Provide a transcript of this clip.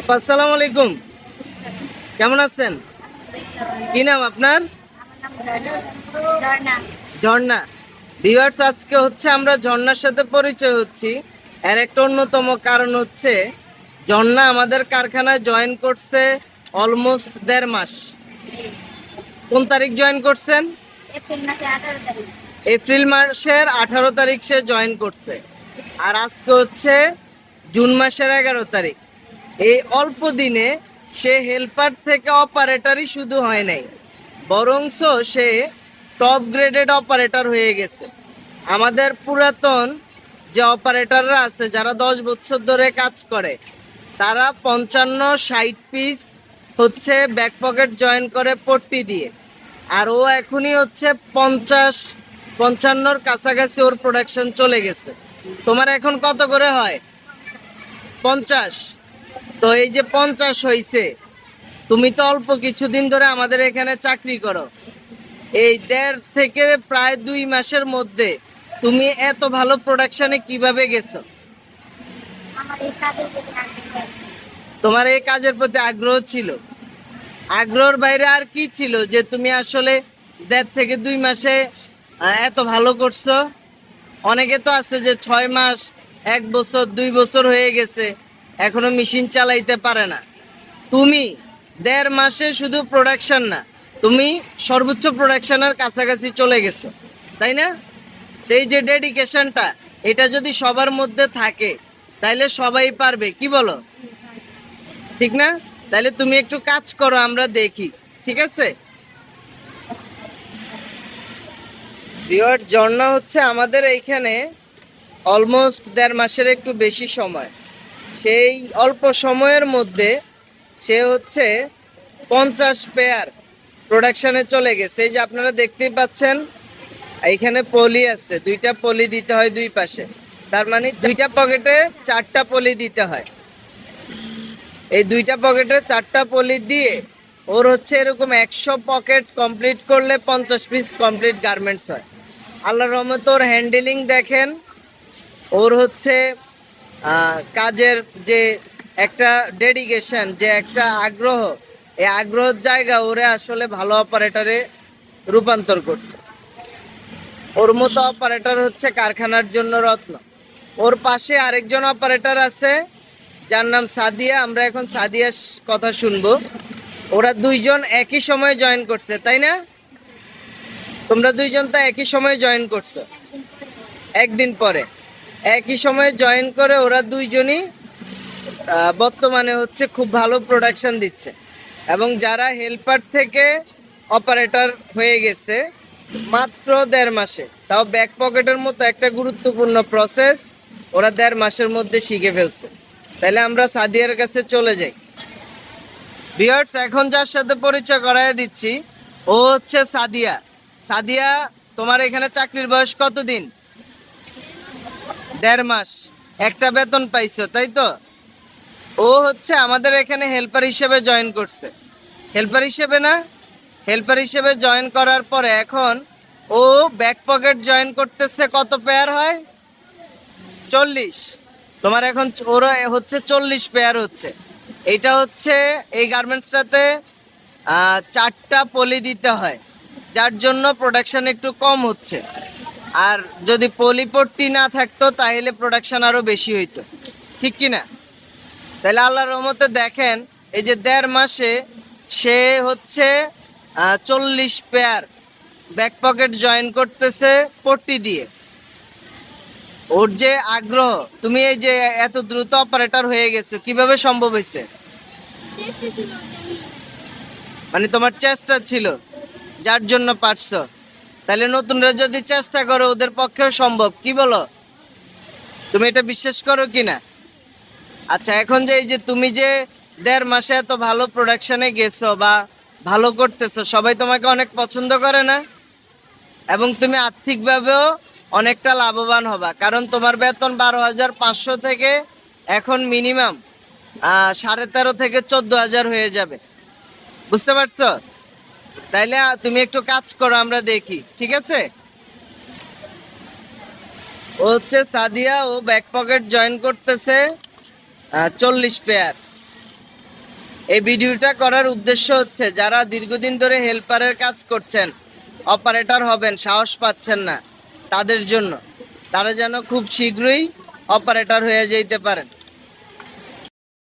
আপা, আসসালামু আলাইকুম। কেমন আছেন? কি নাম আপনার? ঝর্ণা। ভিউয়ার্স আজকে হচ্ছে আমরা ঝর্ণার সাথে পরিচয় হচ্ছি। এর একটা অন্যতম কারণ হচ্ছে, ঝর্ণা আমাদের কারখানায় জয়েন করছে অলমোস্ট দেড় মাস। কোন তারিখ জয়েন করছেন? এপ্রিল মাসের আঠারো তারিখ সে জয়েন করছে। আর আজকে হচ্ছে জুন মাসের এগারো তারিখ। এই অল্প দিনে সে হেল্পার থেকে অপারেটরই শুধু হয় নাই, বরংস সে টপ গ্রেডেড অপারেটর হয়ে গেছে। আমাদের পুরাতন যে অপারেটররা আছে, যারা দশ বছর ধরে কাজ করে, তারা পঞ্চান্ন ষাট পিস হচ্ছে ব্যাক পকেট জয়েন করে পট্টি দিয়ে, আর ও এখনই হচ্ছে পঞ্চাশ, পঞ্চান্নর কাছাকাছি ওর প্রোডাকশন চলে গেছে। তোমার এখন কত করে হয়? পঞ্চাশ। তো এই যে পঞ্চাশ হইছে তুমি তো অল্প কিছুদিন ধরে আমাদের এখানে চাকরি করো। এই দেড় থেকে প্রায় দুই মাসের মধ্যে তুমি এত ভালো প্রোডাকশনে কীভাবে গেছো? তোমার এই কাজের প্রতি আগ্রহ ছিল? আগ্রহর বাইরে আর কি ছিল যে তুমি আসলে দেড় থেকে দুই মাসে এত ভালো করছ? অনেকে তো আছে যে ছয় মাস এক বছর দুই বছর হয়ে গেছে। এখনও মেশিন চালাইতে পারে না। তুমি দেড় মাসে শুধু প্রোডাকশন না, তুমি সর্বোচ্চ প্রোডাকশনের কাছাকাছি চলে গেছো, তাই না? এই যে ডেডিকেশনটা এটা যদি সবার মধ্যে থাকে, তাইলে সবাই পারবে, কি বলো? ঠিক না? তাহলে তুমি একটু কাজ করো, আমরা দেখি, ঠিক আছে? ঝর্ণা হচ্ছে আমাদের এইখানে অলমোস্ট দেড় মাসের একটু বেশি সময়। সেই অল্প সময়ের মধ্যে সে হচ্ছে পঞ্চাশ পেয়ার প্রোডাকশানে চলে গেছে। এই যে আপনারা দেখতেই পাচ্ছেন, এইখানে পলি আছে। দুইটা পলি দিতে হয় দুই পাশে। তার মানে দুইটা পকেটে চারটা পলি দিতে হয়। এই দুইটা পকেটে চারটা পলি দিয়ে ওর হচ্ছে এরকম একশো পকেট কমপ্লিট করলে পঞ্চাশ পিস কমপ্লিট গার্মেন্টস হয়। আল্লাহ রহমত ওর হ্যান্ডেলিং দেখেন, ওর হচ্ছে কাজের যে একটা ডেডিকেশন যে একটা আগ্রহ, এই আগ্রহের জায়গা ওরে আসলে ভালো অপারেটরে রূপান্তর করছে। ওর মতো অপারেটর হচ্ছে কারখানার জন্য রত্ন। ওর পাশে আরেকজন অপারেটর আছে, যার নাম সাদিয়া। আমরা এখন সাদিয়ার কথা শুনব। ওরা দুইজন একই সময়ে জয়েন করছে, তাই না? তোমরা দুইজন তো একই সময়ে জয়েন করছ। একদিন পরে। একই সময়ে জয়েন করে ওরা দুইজনই বর্তমানে হচ্ছে খুব ভালো প্রোডাকশান দিচ্ছে। এবং যারা হেল্পার থেকে অপারেটর হয়ে গেছে, মাত্র দেড় মাসে। তাও ব্যাক পকেটের মতো একটা গুরুত্বপূর্ণ প্রসেস ওরা দেড় মাসের মধ্যে শিখে ফেলছে। তাহলে আমরা সাদিয়ার কাছে চলে যাই। বিয়ার্স এখন যার সাথে পরিচয় করাই দিচ্ছি, ও হচ্ছে সাদিয়া। সাদিয়া, তোমার এখানে চাকরির বয়স কতদিন? দেড় মাস। একটা বেতন পাইছো, তাই তো? ও হচ্ছে আমাদের এখানে হেল্পার হিসেবে জয়েন করছে। হেল্পার হিসেবে না? হেল্পার হিসেবে জয়েন করার পরে এখন ও ব্যাক পকেট জয়েন করতেছে কত পেয়ার হয়? চল্লিশ। তোমার এখন ওর হচ্ছে চল্লিশ পেয়ার হচ্ছে। এটা হচ্ছে এই গার্মেন্টসটাতে চারটা পলি দিতে হয়। যার জন্য প্রোডাকশান একটু কম হচ্ছে। আর যদি পলিপট্টি না থাকতো তাহলে প্রোডাকশন আরও বেশি হইতো। ঠিক কি না তাহলে আল্লাহ রহমতে দেখেন এই যে দেড় মাসে সে হচ্ছে চল্লিশ পেয়ার ব্যাক পকেট জয়েন করতেছে পট্টি দিয়ে। ওর যে আগ্রহ তুমি এই যে এত দ্রুত অপারেটর হয়ে গেছো কীভাবে সম্ভব হয়েছে? মানে তোমার চেষ্টা ছিল যার জন্য পারছ। তাহলে নতুনরা যদি চেষ্টা করো ওদের পক্ষেও সম্ভব, কি বলো? তুমি এটা বিশ্বাস করো কি না? আচ্ছা এখন যে এই যে তুমি যে দেড় মাসে এত ভালো প্রোডাকশানে গেছো বা ভালো করতেছো, সবাই তোমাকে অনেক পছন্দ করে না? এবং তুমি আর্থিকভাবেও অনেকটা লাভবান হবা, কারণ তোমার বেতন বারো হাজার পাঁচশো থেকে এখন মিনিমাম সাড়ে তেরো থেকে চোদ্দ হাজার হয়ে যাবে। বুঝতে পারছ? তাইলে তুমি একটু কাজ করো, আমরা দেখি, ঠিক আছে? ও হচ্ছে সাদিয়া, ও ব্যাক পকেট জয়েন করতেছে চল্লিশ পেয়ার এই ভিডিওটা করার উদ্দেশ্য হচ্ছে, যারা দীর্ঘদিন ধরে হেল্পারের কাজ করছেন অপারেটর হবেন, সাহস পাচ্ছেন না, তাদের জন্য। তারা যেন খুব শীঘ্রই অপারেটর হয়ে যেতে পারেন।